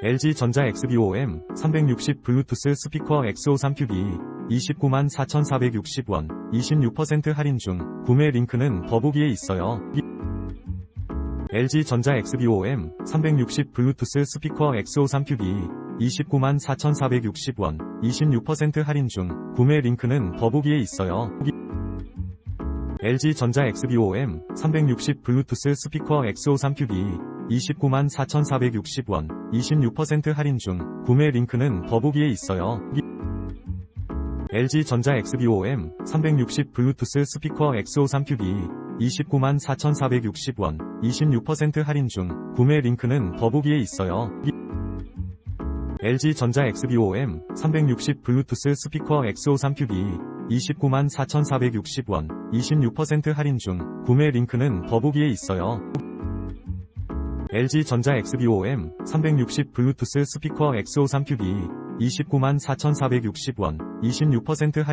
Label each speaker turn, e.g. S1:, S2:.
S1: LG전자 XBOM 360 블루투스 스피커 X53 큐비 29만 4,460원 26% 할인 중 구매 링크는 더보기에 있어요. LG전자 XBOM 360 블루투스 스피커 X53 큐비 29만 4,460원 26% 할인 중 구매 링크는 더보기에 있어요. LG전자 XBOM 360 블루투스 스피커 X53 큐비 29만 4,460원 26% 할인 중 구매 링크는 더보기에 있어요. LG전자 XBOM 360 블루투스 스피커 X53 큐비 29만 4,460원 26% 할인 중 구매 링크는 더보기에 있어요. LG전자 XBOM 360 블루투스 스피커 X53 큐비 29만 4,460원 26% 할인 중 구매 링크는 더보기에 있어요. LG전자 XBOM 360 블루투스 스피커 X53 큐비 29만 4,460원 26% 할인